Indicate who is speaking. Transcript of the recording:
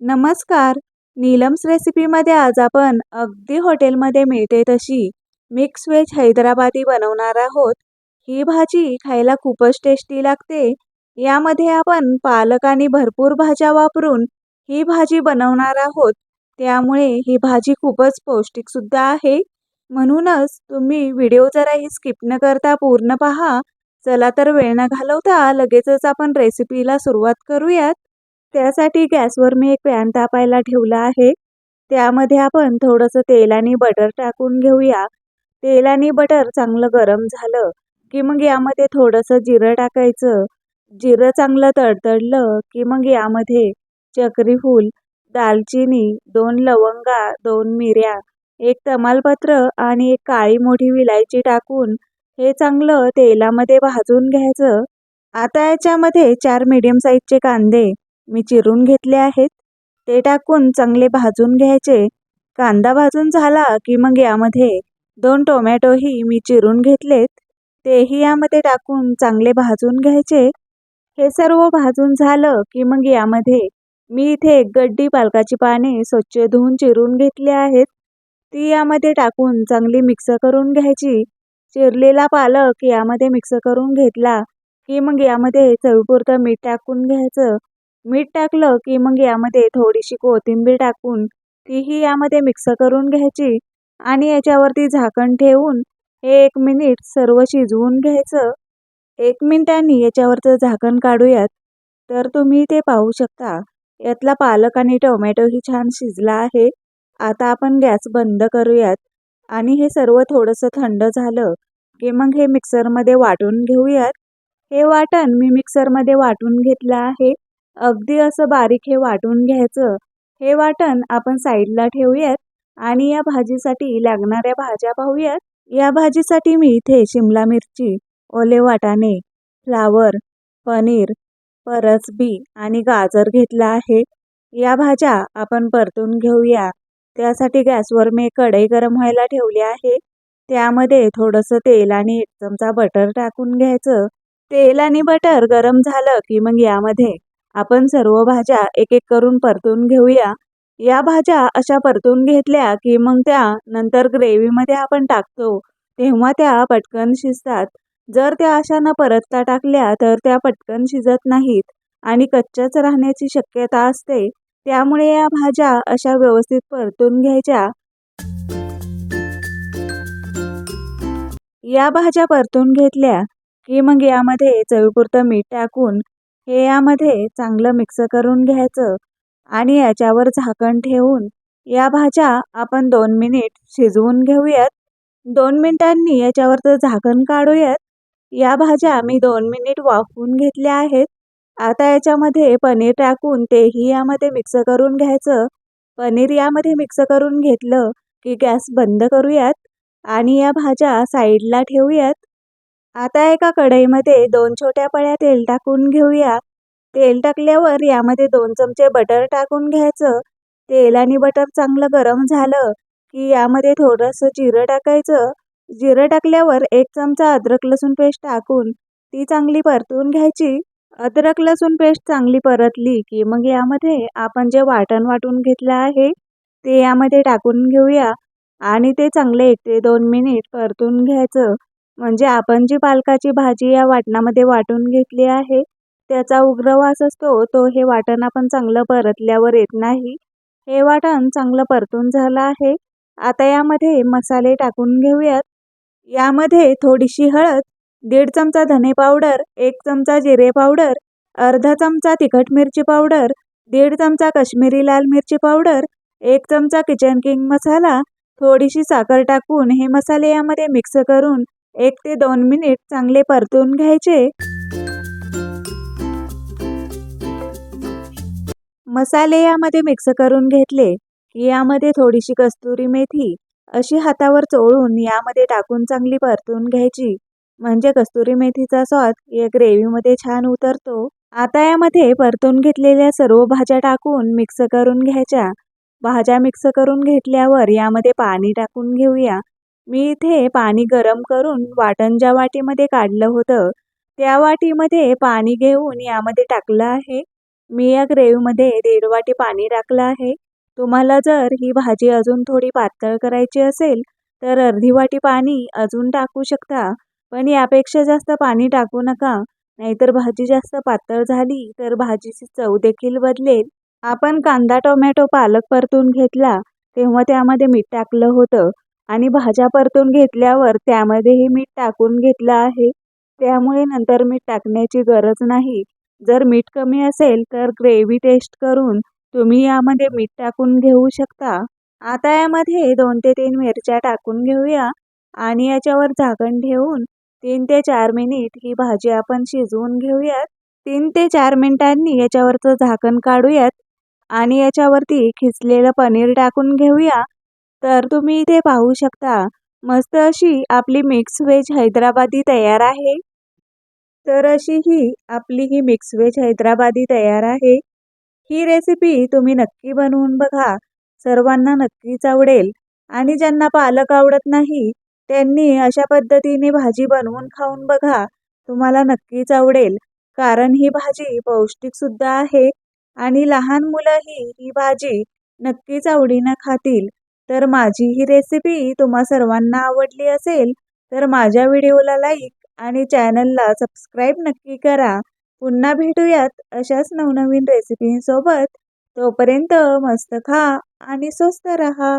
Speaker 1: नमस्कार. नीलम्स रेसिपीमध्ये आज आपण अगदी हॉटेलमध्ये मिळते तशी मिक्स व्हेज हैदराबादी बनवणार आहोत. ही भाजी खायला खूपच टेस्टी लागते. यामध्ये आपण पालक आणि भरपूर भाज्या वापरून ही भाजी बनवणार आहोत. त्यामुळे ही भाजी खूपच पौष्टिकसुद्धा आहे. म्हणूनच तुम्ही व्हिडिओ जराही स्किप न करता पूर्ण पहा. चला तर वेळ न घालवता लगेचच आपण रेसिपीला सुरुवात करूयात. त्यासाठी गॅसवर मी एक पॅन तापायला ठेवला आहे. त्यामध्ये आपण थोडंसं तेल आणि बटर टाकून घेऊया. तेल आणि बटर चांगलं गरम झालं की मग यामध्ये थोडंसं जिरं टाकायचं. जिरं चांगलं तडतडलं की मग यामध्ये चक्रीफूल दालचिनी दोन लवंगा दोन मिऱ्या एक तमालपत्र आणि एक काळी मोठी विलायची टाकून हे चांगलं तेलामध्ये भाजून घ्यायचं. आता याच्यामध्ये चार मीडियम साईजचे कांदे मी चिरून घेतले आहेत. ते टाकून चांगले भाजून घ्यायचे. कांदा भाजून झाला की मग यामध्ये दोन टोमॅटोही मी चिरून घेतलेत. तेही यामध्ये टाकून चांगले भाजून घ्यायचे. हे सर्व भाजून झालं की मग यामध्ये मी इथे एक गड्डी पालकाची पाने स्वच्छ धुवून चिरून घेतली आहेत. ती यामध्ये टाकून चांगली मिक्स करून घ्यायची. चिरलेला पालक यामध्ये मिक्स करून घेतला की मग यामध्ये चवीपुरतं मीठ टाकून घ्यायचं. मीठ टाकलं की मग यामध्ये थोडीशी कोथिंबीर टाकून तीही यामध्ये मिक्स करून घ्यायची आणि याच्यावरती झाकण ठेवून हे एक मिनिट सर्व शिजवून घ्यायचं. एक मिनिटांनी याच्यावरचं झाकण काढूयात. तर तुम्ही ते पाहू शकता. यातला पालक आणि टोमॅटोही छान शिजला आहे. आता आपण गॅस बंद करूयात. आणि हे सर्व थोडंसं थंड झालं की मग हे मिक्सरमध्ये वाटून घेऊयात. हे वाटण मी मिक्सरमध्ये वाटून घेतलं आहे. अगदी असं बारीक हे वाटून घ्यायचं. हे वाटण आपण साईडला ठेवूयात आणि या भाजीसाठी लागणाऱ्या भाज्या पाहूयात. या भाजीसाठी मी इथे शिमला मिरची ओले वाटाणे फ्लावर पनीर परसबी आणि गाजर घेतला आहे. या भाज्या आपण परतून घेऊया. त्यासाठी गॅसवर मी कढई गरम व्हायला ठेवली आहे. त्यामध्ये थोडंसं तेल आणि एक चमचा बटर टाकून घ्यायचं. तेल आणि बटर गरम झालं की मग यामध्ये आपण सर्व भाज्या एक एक करून परतून घेऊया. या भाज्या अशा परतून घेतल्या की मग त्या नंतर ग्रेव्हीमध्ये आपण टाकतो. तेव्हा त्या पटकन शिजतात. जर त्या अशा न परतता टाकल्या तर त्या पटकन शिजत नाहीत आणि कच्च्याच राहण्याची शक्यता असते. त्यामुळे या भाज्या अशा व्यवस्थित परतून घ्यायच्या. या भाज्या परतून घेतल्या की मग यामध्ये चवीपुरतं मीठ टाकून हे यामध्ये चांगलं मिक्स करून घ्यायचं आणि याच्यावर झाकण ठेवून या भाज्या आपण दोन मिनिट शिजवून घेऊयात. दोन मिनिटांनी याच्यावरचं झाकण काढूयात. या भाज्या मी दोन मिनिट वाफवून घेतल्या आहेत. आता याच्यामध्ये पनीर टाकून तेही यामध्ये मिक्स करून घ्यायचं. पनीर यामध्ये मिक्स करून घेतलं की गॅस बंद करूयात आणि या भाज्या साईडला ठेवूयात. आता एका कढईमध्ये दोन छोट्या पळ्या तेल टाकून घेऊया. तेल टाकल्यावर यामध्ये दोन चमचे बटर टाकून घ्यायचं. तेल आणि बटर चांगलं गरम झालं की यामध्ये थोडंसं जिरं टाकायचं. जिरं टाकल्यावर एक चमचा अद्रक लसूण पेस्ट टाकून ती चांगली परतून घ्यायची. अद्रक लसूण पेस्ट चांगली परतली की मग यामध्ये आपण जे वाटण वाटून घेतलं आहे ते यामध्ये टाकून घेऊया आणि ते चांगले एक ते दोन मिनिट परतून घ्यायचं. म्हणजे आपण जी पालकाची भाजी या वाटणामध्ये वाटून घेतली आहे त्याचा उग्र वास असतो तो हे वाटण आपण चांगलं परतल्यावर येत नाही. हे वाटण चांगलं परतून झालं आहे. आता यामध्ये मसाले टाकून घेऊयात. यामध्ये थोडीशी हळद दीड चमचा धने पावडर एक चमचा जिरे पावडर अर्धा चमचा तिखट मिरची पावडर दीड चमचा कश्मीरी लाल मिरची पावडर एक चमचा किचन किंग मसाला थोडीशी साखर टाकून हे मसाले यामध्ये मिक्स करून एक ते दोन मिनिट चांगले परतून घ्यायचे. मसाले यामध्ये मिक्स करून घेतले की यामध्ये थोडीशी कस्तुरी मेथी अशी हातावर चोळून यामध्ये टाकून चांगली परतून घ्यायची. म्हणजे कस्तुरी मेथीचा स्वाद या ग्रेव्हीमध्ये छान उतरतो. आता यामध्ये परतून घेतलेल्या सर्व भाज्या टाकून मिक्स करून घ्यायच्या. भाज्या मिक्स करून घेतल्यावर यामध्ये पाणी टाकून घेऊया. मी इथे पाणी गरम करून वाटण ज्या वाटीमध्ये काढलं होतं त्या वाटीमध्ये पाणी घेऊन यामध्ये टाकलं आहे. मी या ग्रेव्हीमध्ये दीड वाटी पाणी टाकलं आहे. तुम्हाला जर ही भाजी अजून थोडी पातळ करायची असेल तर अर्धी वाटी पाणी अजून टाकू शकता पण यापेक्षा जास्त पाणी टाकू नका. नाहीतर भाजी जास्त पातळ झाली तर भाजीची चव देखील बदलेल. आपण कांदा टोमॅटो पालक परतून घेतला तेव्हा त्यामध्ये मीठ टाकलं होतं. आणि भाज्या परतून घेतल्यावर त्यामध्येही मीठ टाकून घेतलं आहे. त्यामुळे नंतर मीठ टाकण्याची गरज नाही. जर मीठ कमी असेल तर ग्रेव्ही टेस्ट करून तुम्ही यामध्ये मीठ टाकून घेऊ शकता. आता यामध्ये दोन ते तीन मिरच्या टाकून घेऊया आणि याच्यावर झाकण ठेवून तीन ते चार मिनिट ही भाजी आपण शिजवून घेऊयात. तीन ते चार मिनिटांनी याच्यावरचं झाकण काढूयात आणि याच्यावरती खिचलेलं पनीर टाकून घेऊया. तर तुम्ही इथे पाहू शकता मस्त अशी आपली मिक्स व्हेज हैदराबादी तयार आहे. तर अशी ही आपली ही मिक्स व्हेज हैदराबादी तयार आहे. ही रेसिपी तुम्ही नक्की बनवून बघा. सर्वांना नक्कीच आवडेल. आणि ज्यांना पालक आवडत नाही त्यांनी अशा पद्धतीने भाजी बनवून खाऊन बघा. तुम्हाला नक्कीच आवडेल. कारण ही भाजी पौष्टिकसुद्धा आहे. आणि लहान मुलंही ही भाजी नक्कीच आवडीनं खातील. तर माझी ही रेसिपी तुम्हा सर्वांना आवडली असेल तर माझ्या व्हिडिओला लाईक आणि चॅनलला सबस्क्राईब नक्की करा. पुन्हा भेटूयात अशाच नवनवीन रेसिपींसोबत तोपर्यंत मस्त खा आणि स्वस्त रहा.